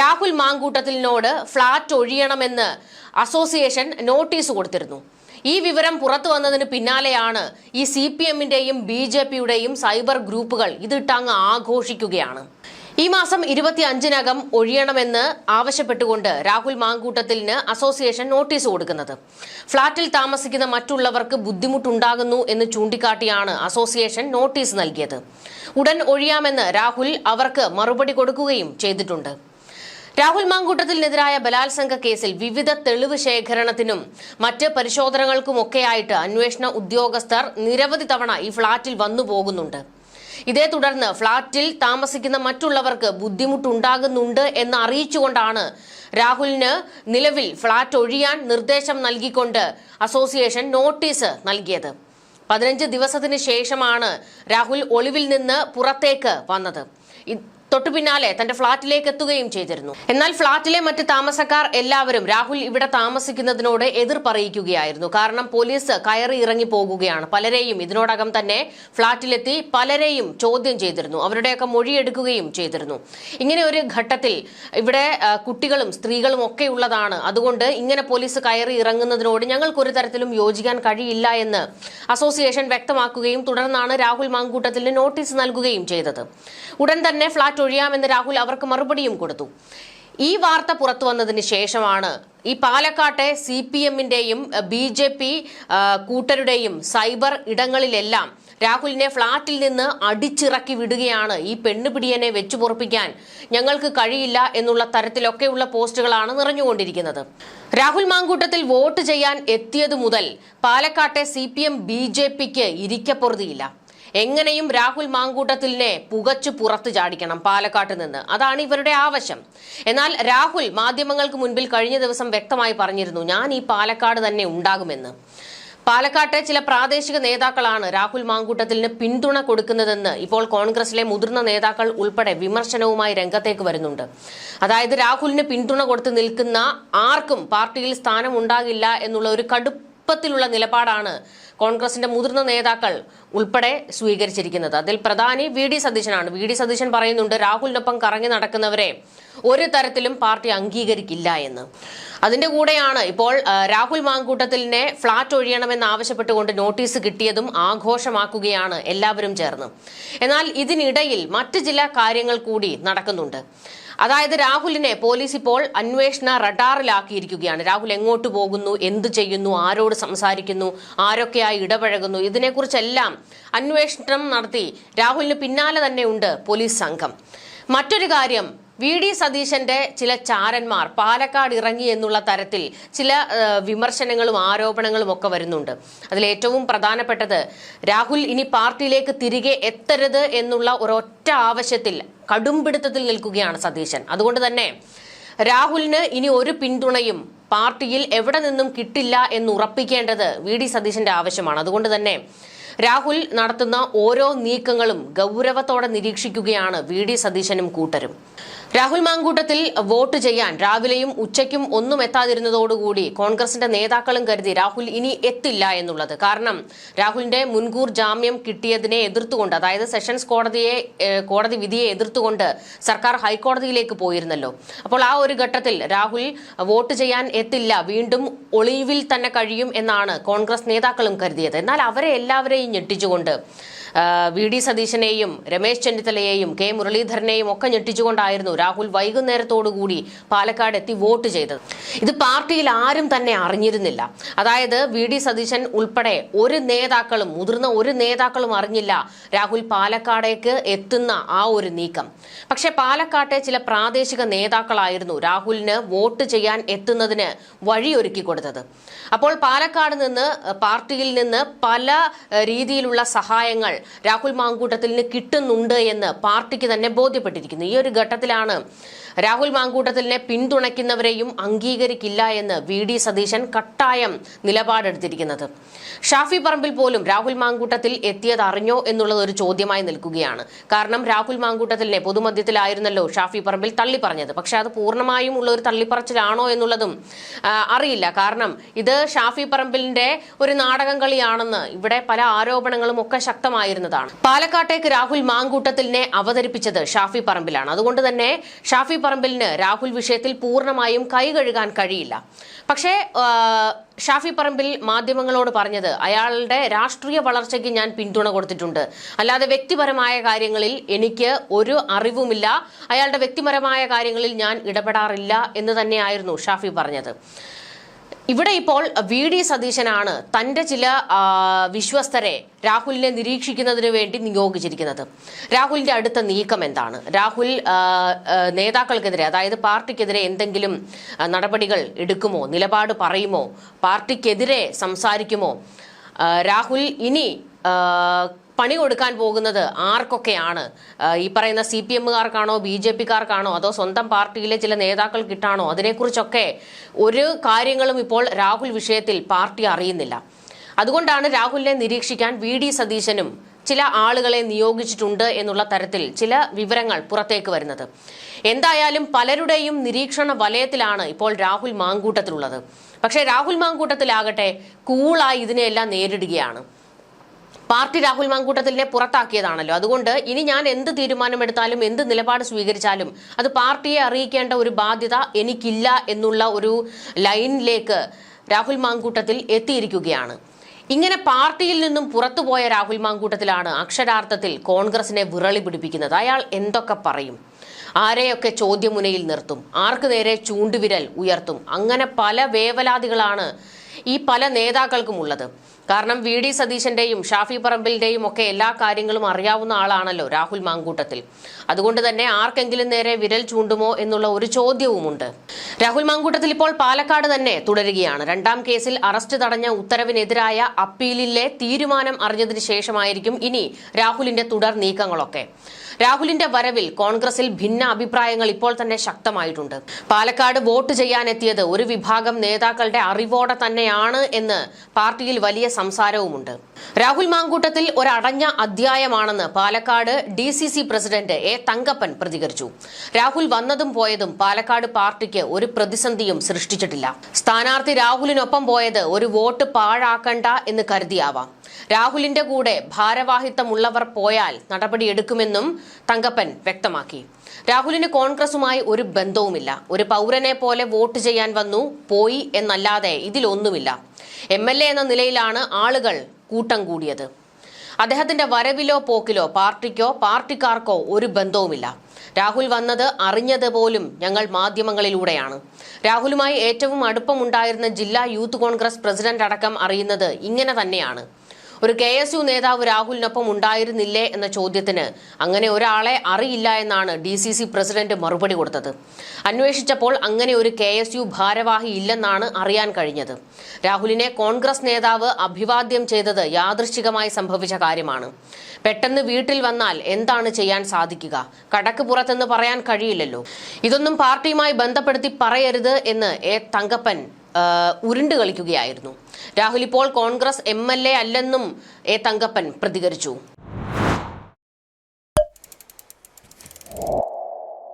രാഹുൽ മാങ്കൂട്ടത്തിലിനോട് ഫ്ളാറ്റ് ഒഴിയണമെന്ന് association notice കൊടുത്തിരുന്നു. ഈ വിവരം പുറത്തു വന്നതിന് പിന്നാലെയാണ് ഈ സി പി എമ്മിന്റെയും ബി ജെ പിയുടെയും സൈബർ ഗ്രൂപ്പുകൾ ഇതിട്ടങ്ങ് ആഘോഷിക്കുകയാണ്. ഈ മാസം ഇരുപത്തി അഞ്ചിനകം ഒഴിയണമെന്ന് ആവശ്യപ്പെട്ടുകൊണ്ട് രാഹുൽ മാങ്കൂട്ടത്തിലിന് അസോസിയേഷൻ നോട്ടീസ് കൊടുക്കുന്നത്. ഫ്ളാറ്റിൽ താമസിക്കുന്ന മറ്റുള്ളവർക്ക് ബുദ്ധിമുട്ടുണ്ടാകുന്നു എന്ന് ചൂണ്ടിക്കാട്ടിയാണ് അസോസിയേഷൻ നോട്ടീസ് നൽകിയത്. ഉടൻ ഒഴിയാമെന്ന് രാഹുൽ അവർക്ക് മറുപടി കൊടുക്കുകയും ചെയ്തിട്ടുണ്ട്. രാഹുൽ മാങ്കൂട്ടത്തിനെതിരായ ബലാത്സംഗ കേസിൽ വിവിധ തെളിവ് ശേഖരണത്തിനും മറ്റ് പരിശോധനകൾക്കുമൊക്കെയായിട്ട് അന്വേഷണ ഉദ്യോഗസ്ഥർ നിരവധി തവണ ഈ ഫ്ളാറ്റിൽ വന്നു പോകുന്നുണ്ട്. ഇതേ തുടർന്ന് ഫ്ളാറ്റിൽ താമസിക്കുന്ന മറ്റുള്ളവർക്ക് ബുദ്ധിമുട്ടുണ്ടാകുന്നുണ്ട് എന്ന് അറിയിച്ചുകൊണ്ടാണ് രാഹുലിന് നിലവിൽ ഫ്ളാറ്റ് ഒഴിയാൻ നിർദ്ദേശം നൽകിക്കൊണ്ട് അസോസിയേഷൻ നോട്ടീസ് നൽകിയത്. പതിനഞ്ച് ദിവസത്തിന് ശേഷമാണ് രാഹുൽ ഒളിവിൽ നിന്ന് പുറത്തേക്ക് വന്നത്. തൊട്ടു പിന്നാലെ തന്റെ ഫ്ളാറ്റിലേക്ക് എത്തുകയും ചെയ്തിരുന്നു. എന്നാൽ ഫ്ളാറ്റിലെ മറ്റ് താമസക്കാർ എല്ലാവരും രാഹുൽ ഇവിടെ താമസിക്കുന്നതിനോട് എതിർ പറയിക്കുകയായിരുന്നു. കാരണം പോലീസ് കയറി ഇറങ്ങി പോകുകയാണ്. പലരെയും ഇതിനോടകം തന്നെ ഫ്ളാറ്റിലെത്തി പലരെയും ചോദ്യം ചെയ്തിരുന്നു. അവരുടെയൊക്കെ മൊഴിയെടുക്കുകയും ചെയ്തിരുന്നു. ഇങ്ങനെ ഒരു ഘട്ടത്തിൽ ഇവിടെ കുട്ടികളും സ്ത്രീകളും ഒക്കെ ഉള്ളതാണ്. അതുകൊണ്ട് ഇങ്ങനെ പോലീസ് കയറി ഇറങ്ങുന്നതിനോട് ഞങ്ങൾക്ക് ഒരു തരത്തിലും യോജിക്കാൻ കഴിയില്ല എന്ന് അസോസിയേഷൻ വ്യക്തമാക്കുകയും തുടർന്നാണ് രാഹുൽ മാങ്കൂട്ടത്തിന് നോട്ടീസ് നൽകുകയും ചെയ്തത്. ഉടൻ തന്നെ ഫ്ളാറ്റ് ഒഴിയാമെന്ന് രാഹുൽ അവർക്ക് മറുപടിയും കൊടുത്തു. ഈ വാർത്ത പുറത്തു വന്നതിന് ശേഷമാണ് ഈ പാലക്കാട്ടെ സി പി എമ്മിന്റെയും ബി ജെ പി കൂട്ടരുടെയും സൈബർ ഇടങ്ങളിലെല്ലാം രാഹുലിനെ ഫ്ളാറ്റിൽ നിന്ന് അടിച്ചിറക്കി വിടുകയാണ്. ഈ പെണ്ണുപിടിയനെ വെച്ചു പൊറപ്പിക്കാൻ ഞങ്ങൾക്ക് കഴിയില്ല എന്നുള്ള തരത്തിലൊക്കെയുള്ള പോസ്റ്റുകളാണ് നിറഞ്ഞുകൊണ്ടിരിക്കുന്നത്. രാഹുൽ മാങ്കൂട്ടത്തിൽ വോട്ട് ചെയ്യാൻ എത്തിയതു മുതൽ പാലക്കാട്ടെ C P M B J പിക്ക് ഇരിക്കപ്പൊറുതിയില്ല. എങ്ങനെയും രാഹുൽ മാങ്കൂട്ടത്തിലിനെ പുകച്ചു പുറത്തു ചാടിക്കണം പാലക്കാട്ട് നിന്ന്. അതാണ് ഇവരുടെ ആവശ്യം. എന്നാൽ രാഹുൽ മാധ്യമങ്ങൾക്ക് മുൻപിൽ കഴിഞ്ഞ ദിവസം വ്യക്തമായി പറഞ്ഞിരുന്നു ഞാൻ ഈ പാലക്കാട് തന്നെ ഉണ്ടാകുമെന്ന്. പാലക്കാട്ടെ ചില പ്രാദേശിക നേതാക്കളാണ് രാഹുൽ മാങ്കൂട്ടത്തിന് പിന്തുണ കൊടുക്കുന്നതെന്ന് ഇപ്പോൾ കോൺഗ്രസിലെ മുതിർന്ന നേതാക്കൾ ഉൾപ്പെടെ വിമർശനവുമായി രംഗത്തേക്ക് വരുന്നുണ്ട്. അതായത് രാഹുലിന് പിന്തുണ കൊടുത്ത് നിൽക്കുന്ന ആർക്കും പാർട്ടിയിൽ സ്ഥാനം ഉണ്ടാകില്ല എന്നുള്ള ഒരു കടുപ്പത്തിലുള്ള നിലപാടാണ് കോൺഗ്രസിന്റെ മുതിർന്ന നേതാക്കൾ ഉൾപ്പെടെ സ്വീകരിച്ചിരിക്കുന്നത്. അതിൽ പ്രധാനി വി ഡി സതീശനാണ്. വി ഡി സതീശൻ പറയുന്നുണ്ട് രാഹുലിനൊപ്പം കറങ്ങി നടക്കുന്നവരെ ഒരു തരത്തിലും പാർട്ടി അംഗീകരിക്കില്ല എന്ന്. അതിന്റെ കൂടെയാണ് ഇപ്പോൾ രാഹുൽ മാങ്കൂട്ടത്തിലിനെ ഫ്ളാറ്റ് ഒഴിയണമെന്ന് ആവശ്യപ്പെട്ടുകൊണ്ട് നോട്ടീസ് കിട്ടിയതും ആഘോഷമാക്കുകയാണ് എല്ലാവരും ചേർന്ന്. എന്നാൽ ഇതിനിടയിൽ മറ്റ് ചില കാര്യങ്ങൾ കൂടി നടക്കുന്നുണ്ട്. അതായത് രാഹുലിനെ പോലീസ് ഇപ്പോൾ അന്വേഷണ റഡാറിലാക്കിയിരിക്കുകയാണ്. രാഹുൽ എങ്ങോട്ട് പോകുന്നു? എന്ത് ചെയ്യുന്നു? ആരോട് സംസാരിക്കുന്നു? ആരൊക്കെയായി ഇടപഴകുന്നു? ഇതിനെക്കുറിച്ചെല്ലാം അന്വേഷണം നടത്തി രാഹുലിന് പിന്നാലെ തന്നെ ഉണ്ട് പോലീസ് സംഘം. മറ്റൊരു കാര്യം വി ഡി സതീശന്റെ ചില ചാരന്മാർ പാലക്കാട് ഇറങ്ങി എന്നുള്ള തരത്തിൽ ചില വിമർശനങ്ങളും ആരോപണങ്ങളും ഒക്കെ വരുന്നുണ്ട്. അതിൽ ഏറ്റവും പ്രധാനപ്പെട്ടത് രാഹുൽ ഇനി പാർട്ടിയിലേക്ക് തിരികെ എത്തരുത് എന്നുള്ള ഒരൊറ്റ ആവശ്യത്തിൽ കടുംപിടുത്തത്തിൽ നിൽക്കുകയാണ് സതീശൻ. അതുകൊണ്ട് തന്നെ രാഹുലിന് ഇനി ഒരു പിന്തുണയും പാർട്ടിയിൽ എവിടെ നിന്നും കിട്ടില്ല എന്ന് ഉറപ്പിക്കേണ്ടത് വി ഡി സതീശന്റെ ആവശ്യമാണ്. അതുകൊണ്ട് തന്നെ രാഹുൽ നടത്തുന്ന ഓരോ നീക്കങ്ങളും ഗൗരവത്തോടെ നിരീക്ഷിക്കുകയാണ് വി ഡി സതീശനും കൂട്ടരും. രാഹുൽ മാങ്കൂട്ടത്തിൽ വോട്ട് ചെയ്യാൻ രാവിലെയും ഉച്ചയ്ക്കും ഒന്നും എത്താതിരുന്നതോടുകൂടി കോൺഗ്രസിന്റെ നേതാക്കളും കരുതി രാഹുൽ ഇനി എത്തില്ല എന്നുള്ളത്. കാരണം രാഹുലിന്റെ മുൻകൂർ ജാമ്യം കിട്ടിയതിനെ എതിർത്തുകൊണ്ട് അതായത് സെഷൻസ് കോടതിയെ കോടതി വിധിയെ എതിർത്തുകൊണ്ട് സർക്കാർ ഹൈക്കോടതിയിലേക്ക് പോയിരുന്നല്ലോ. അപ്പോൾ ആ ഒരു ഘട്ടത്തിൽ രാഹുൽ വോട്ട് ചെയ്യാൻ എത്തില്ല വീണ്ടും ഒളിവിൽ തന്നെ കഴിയും എന്നാണ് കോൺഗ്രസ് നേതാക്കളും കരുതിയത്. എന്നാൽ അവരെ എല്ലാവരെയും ഞെട്ടിച്ചുകൊണ്ട് വി ഡി സതീശനെയും രമേശ് ചെന്നിത്തലയെയും കെ മുരളീധരനെയും ഒക്കെ ഞെട്ടിച്ചുകൊണ്ടായിരുന്നു രാഹുൽ വൈകുന്നേരത്തോടുകൂടി പാലക്കാട് എത്തി വോട്ട് ചെയ്തത്. ഇത് പാർട്ടിയിൽ ആരും തന്നെ അറിഞ്ഞിരുന്നില്ല. അതായത് വി ഡി സതീശൻ ഉൾപ്പെടെ ഒരു നേതാക്കളും മുതിർന്ന ഒരു നേതാക്കളും അറിഞ്ഞില്ല രാഹുൽ പാലക്കാടേക്ക് എത്തുന്ന ആ ഒരു നീക്കം. പക്ഷെ പാലക്കാട്ടെ ചില പ്രാദേശിക നേതാക്കളായിരുന്നു രാഹുലിന് വോട്ട് ചെയ്യാൻ എത്തുന്നതിന് വഴിയൊരുക്കി കൊടുത്തത്. അപ്പോൾ പാലക്കാട് നിന്ന് പാർട്ടിയിൽ നിന്ന് പല രീതിയിലുള്ള സഹായങ്ങൾ രാഹുൽ മാങ്കൂട്ടത്തിന് കിട്ടുന്നുണ്ട് എന്ന് പാർട്ടിക്ക് തന്നെ ബോധ്യപ്പെട്ടിരിക്കുന്നു. ഈ ഒരു ഘട്ടത്തിലാണ് രാഹുൽ മാങ്കൂട്ടത്തിലിനെ പിന്തുണയ്ക്കുന്നവരെയും അംഗീകരിക്കില്ല എന്ന് വി ഡി സതീശൻ കട്ടായം നിലപാടെടുത്തിരിക്കുന്നത്. ഷാഫി പറമ്പിൽ പോലും രാഹുൽ മാങ്കൂട്ടത്തിൽ എത്തിയത് അറിഞ്ഞോ എന്നുള്ളത് ഒരു ചോദ്യമായി നിൽക്കുകയാണ്. കാരണം രാഹുൽ മാങ്കൂട്ടത്തിലിനെ പൊതുമധ്യത്തിലായിരുന്നല്ലോ ഷാഫി പറമ്പിൽ തള്ളി പറഞ്ഞത് പക്ഷെ അത് പൂർണമായും ഉള്ള ഒരു തള്ളിപ്പറച്ചിലാണോ എന്നുള്ളതും അറിയില്ല. കാരണം ഇത് ഷാഫി പറമ്പിലിന്റെ ഒരു നാടകം കളിയാണെന്ന് ഇവിടെ പല ആരോപണങ്ങളും ഒക്കെ ശക്തമായിരുന്നു. അറിയാമായിരുന്നതാണ് പാലക്കാട്ടേക്ക് രാഹുൽ മാങ്കൂട്ടത്തിലിനെ അവതരിപ്പിച്ചത് ഷാഫി പറമ്പിലാണ്. അതുകൊണ്ട് തന്നെ ഷാഫി പറമ്പിലിന് രാഹുൽ വിഷയത്തിൽ പൂർണമായും കൈ കഴുകാൻ കഴിയില്ല. പക്ഷേ ഷാഫി പറമ്പിൽ മാധ്യമങ്ങളോട് പറഞ്ഞത് അയാളുടെ രാഷ്ട്രീയ വളർച്ചയ്ക്ക് ഞാൻ പിന്തുണ കൊടുത്തിട്ടുണ്ട്. അല്ലാതെ വ്യക്തിപരമായ കാര്യങ്ങളിൽ എനിക്ക് ഒരു അറിവുമില്ല. അയാളുടെ വ്യക്തിപരമായ കാര്യങ്ങളിൽ ഞാൻ ഇടപെടാറില്ല എന്ന് തന്നെയായിരുന്നു ഷാഫി പറഞ്ഞത്. ഇവിടെ ഇപ്പോൾ വി ഡി സതീശനാണ് തന്റെ ചില വിശ്വസ്തരെ രാഹുലിനെ നിരീക്ഷിക്കുന്നതിന് വേണ്ടി നിയോഗിച്ചിരിക്കുന്നത്. രാഹുലിന്റെ അടുത്ത നീക്കം എന്താണ്? രാഹുൽ നേതാക്കൾക്കെതിരെ അതായത് പാർട്ടിക്കെതിരെ എന്തെങ്കിലും നടപടികൾ എടുക്കുമോ? നിലപാട് പറയുമോ? പാർട്ടിക്കെതിരെ സംസാരിക്കുമോ? രാഹുൽ ഇനി പണി കൊടുക്കാൻ പോകുന്നത് ആർക്കൊക്കെയാണ്? ഈ പറയുന്ന സി പി എമ്മുകാർക്കാണോ ബി ജെ പിക്കാർക്കാണോ അതോ സ്വന്തം പാർട്ടിയിലെ ചില നേതാക്കൾക്കിട്ടാണോ അതിനെക്കുറിച്ചൊക്കെ ഒരു കാര്യങ്ങളും ഇപ്പോൾ രാഹുൽ വിഷയത്തിൽ പാർട്ടി അറിയുന്നില്ല. അതുകൊണ്ടാണ് രാഹുലിനെ നിരീക്ഷിക്കാൻ വി ഡി സതീശനും ചില ആളുകളെ നിയോഗിച്ചിട്ടുണ്ട് എന്നുള്ള തരത്തിൽ ചില വിവരങ്ങൾ പുറത്തേക്ക് വരുന്നത്. എന്തായാലും പലരുടെയും നിരീക്ഷണ വലയത്തിലാണ് ഇപ്പോൾ രാഹുൽ മാങ്കൂട്ടത്തിലുള്ളത്. പക്ഷേ രാഹുൽ മാങ്കൂട്ടത്തിലാകട്ടെ കൂളായി ഇതിനെയെല്ലാം നേരിടുകയാണ്. പാർട്ടി രാഹുൽ മാങ്കൂട്ടത്തിലിനെ പുറത്താക്കിയതാണല്ലോ. അതുകൊണ്ട് ഇനി ഞാൻ എന്ത് തീരുമാനമെടുത്താലും എന്ത് നിലപാട് സ്വീകരിച്ചാലും അത് പാർട്ടിയെ അറിയിക്കേണ്ട ഒരു ബാധ്യത എനിക്കില്ല എന്നുള്ള ഒരു ലൈനിലേക്ക് രാഹുൽ മാങ്കൂട്ടത്തിൽ എത്തിയിരിക്കുകയാണ്. ഇങ്ങനെ പാർട്ടിയിൽ നിന്നും പുറത്തുപോയ രാഹുൽ മാങ്കൂട്ടത്തിലാണ് അക്ഷരാർത്ഥത്തിൽ കോൺഗ്രസിനെ വിറളി പിടിപ്പിക്കുന്നത്. അയാൾ എന്തൊക്കെ പറയും? ആരെയൊക്കെ ചോദ്യമുനയിൽ നിർത്തും? ആർക്കു നേരെ ചൂണ്ടുവിരൽ ഉയർത്തും? അങ്ങനെ പല വേവലാതികളാണ് ഈ പല നേതാക്കൾക്കും ഉള്ളത്. കാരണം വി ഡി സതീശന്റെയും ഷാഫി പറമ്പിലിന്റെയും ഒക്കെ എല്ലാ കാര്യങ്ങളും അറിയാവുന്ന ആളാണല്ലോ രാഹുൽ മാങ്കൂട്ടത്തിൽ. അതുകൊണ്ട് തന്നെ ആർക്കെങ്കിലും നേരെ വിരൽ ചൂണ്ടുമോ എന്നുള്ള ഒരു ചോദ്യവുമുണ്ട്. രാഹുൽ മാങ്കൂട്ടത്തിൽ ഇപ്പോൾ പാലക്കാട് തന്നെ തുടരുകയാണ്. രണ്ടാം കേസിൽ അറസ്റ്റ് തടഞ്ഞ ഉത്തരവിനെതിരായ അപ്പീലിലെ തീരുമാനം അറിഞ്ഞതിന് ശേഷമായിരിക്കും ഇനി രാഹുലിന്റെ തുടർ നീക്കങ്ങളൊക്കെ. രാഹുലിന്റെ വരവിൽ കോൺഗ്രസിൽ ഭിന്ന അഭിപ്രായങ്ങൾ ഇപ്പോൾ തന്നെ ശക്തമായിട്ടുണ്ട്. പാലക്കാട് വോട്ട് ചെയ്യാനെത്തിയത് ഒരു വിഭാഗം നേതാക്കളുടെ അറിവോടെ തന്നെയാണ് എന്ന് പാർട്ടിയിൽ വലിയ സംസാരവുമുണ്ട്. രാഹുൽ മാങ്കൂട്ടത്തിൽ ഒരടഞ്ഞ അധ്യായമാണെന്ന് Palakkad D C C president A Thankappan പ്രതികരിച്ചു. രാഹുൽ വന്നതും പോയതും പാലക്കാട് പാർട്ടിക്ക് ഒരു പ്രതിസന്ധിയും സൃഷ്ടിച്ചിട്ടില്ല. സ്ഥാനാർത്ഥി രാഹുലിനൊപ്പം പോയത് ഒരു വോട്ട് പാഴാക്കണ്ട എന്ന് കരുതിയാവാം. രാഹുലിന്റെ കൂടെ ഭാരവാഹിത്വമുള്ളവർ പോയാൽ നടപടിയെടുക്കുമെന്നും തങ്കപ്പൻ വ്യക്തമാക്കി. രാഹുലിന് കോൺഗ്രസുമായി ഒരു ബന്ധവുമില്ല. ഒരു പൗരനെ പോലെ വോട്ട് ചെയ്യാൻ വന്നു പോയി എന്നല്ലാതെ ഇതിലൊന്നുമില്ല. എം എൽ എ എന്ന നിലയിലാണ് ആളുകൾ കൂട്ടം കൂടിയത്. അദ്ദേഹത്തിന്റെ വരവിലോ പോക്കിലോ പാർട്ടിക്കോ പാർട്ടിക്കാർക്കോ ഒരു ബന്ധവുമില്ല. രാഹുൽ വന്നത് അറിഞ്ഞത് പോലും ഞങ്ങൾ മാധ്യമങ്ങളിലൂടെയാണ്. രാഹുലുമായി ഏറ്റവും അടുപ്പമുണ്ടായിരുന്ന ജില്ലാ യൂത്ത് കോൺഗ്രസ് പ്രസിഡന്റ് അടക്കം അറിയുന്നത് ഇങ്ങനെ തന്നെയാണ്. ഒരു കെ എസ് യു നേതാവ് രാഹുലിനൊപ്പം ഉണ്ടായിരുന്നില്ലേ എന്ന ചോദ്യത്തിന് അങ്ങനെ ഒരാളെ അറിയില്ല എന്നാണ് ഡി സി സി പ്രസിഡന്റ് മറുപടി കൊടുത്തത്. അന്വേഷിച്ചപ്പോൾ അങ്ങനെ ഒരു കെ എസ് യു ഭാരവാഹി ഇല്ലെന്നാണ് അറിയാൻ കഴിഞ്ഞത്. രാഹുലിനെ കോൺഗ്രസ് നേതാവ് അഭിവാദ്യം ചെയ്തത് യാദൃശ്ചികമായി സംഭവിച്ച കാര്യമാണ്. പെട്ടെന്ന് വീട്ടിൽ വന്നാൽ എന്താണ് ചെയ്യാൻ സാധിക്കുക? കടക്ക് പുറത്തെന്ന് പറയാൻ കഴിയില്ലല്ലോ. ഇതൊന്നും പാർട്ടിയുമായി ബന്ധപ്പെടുത്തി പറയരുത് എന്ന് എ തങ്കപ്പൻ ഉരുണ്ട് കളിക്കുകയായിരുന്നു. രാഹുൽ ഇപ്പോൾ കോൺഗ്രസ് എം എൽ എ അല്ലെന്നും എ തങ്കപ്പൻ പ്രതികരിച്ചു.